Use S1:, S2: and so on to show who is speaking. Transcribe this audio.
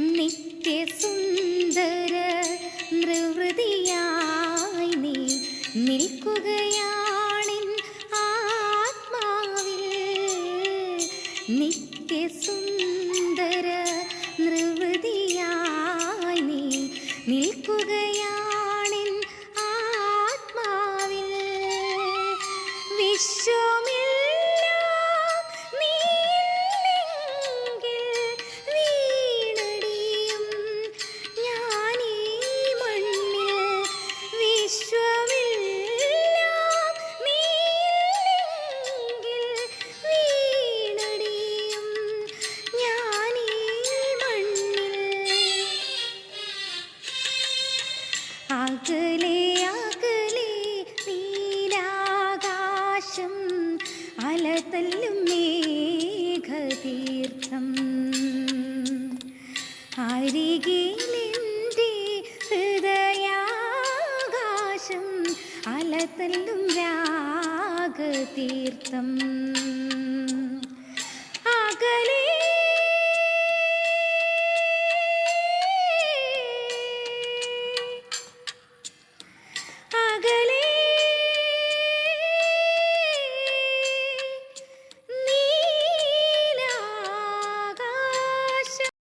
S1: നിത്യസുന്ദര നൃവൃതിയായി നീ നിൽക്കുകയാണിൻ ആത്മാവിൽ. നിത്യസുന്ദര നൃവൃതിയായി നീ നിൽക്കുകയാണിൻ ആത്മാവിൽ. വിശ്വമെല്ലാം അകലെ അകലെ നീലാകാശം അലതല്ലും മേഘതീർത്ഥം. അരികിലെന്റെ ഹൃദയാകാശം അലതല്ലും രാഗതീർത്ഥം.